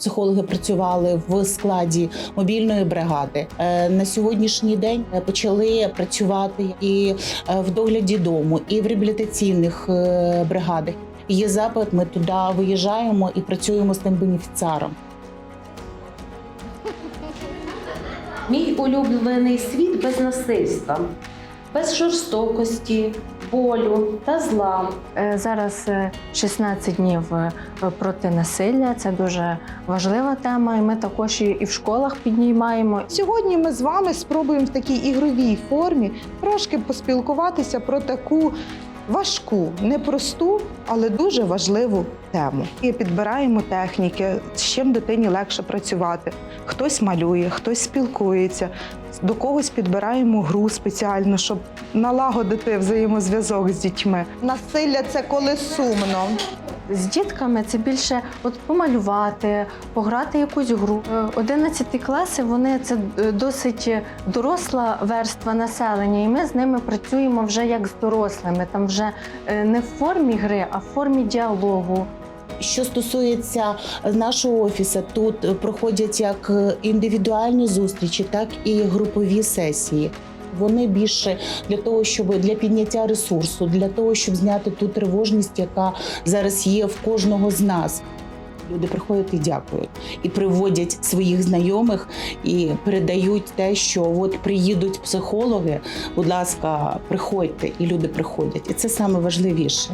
Психологи працювали в складі мобільної бригади. Е, На сьогоднішній день е, почали працювати і е, в догляді дому, і в реабілітаційних бригадах. Є запит, ми туди виїжджаємо і працюємо з тим бенефіціаром. Мій улюблений світ без насильства, без жорстокості, болю та зла. Е, Зараз е, 16 днів е, проти насилля. Це дуже важлива тема. І ми також і і в школах піднімаємо. Сьогодні ми з вами спробуємо в такій ігровій формі трошки поспілкуватися про таку важку, непросту, але дуже важливу тему. І підбираємо техніки, з чим дитині легше працювати. Хтось малює, хтось спілкується, до когось підбираємо гру спеціально, щоб налагодити взаємозв'язок з дітьми. Насилля це коли сумно. З дітками це більше от помалювати, пограти якусь гру. Е, 11 класи вони це е, досить доросла верства населення, і ми з ними працюємо вже як з дорослими. Там вже е, не в формі гри, а в формі діалогу. Що стосується нашого офісу, тут проходять як індивідуальні зустрічі, так і групові сесії. Вони більше для того, щоб для підняття ресурсу, для того, щоб зняти ту тривожність, яка зараз є в кожного з нас. Люди приходять і дякують, і приводять своїх знайомих і передають те, що от приїдуть психологи. Будь ласка, приходьте, і люди приходять. І це саме важливіше.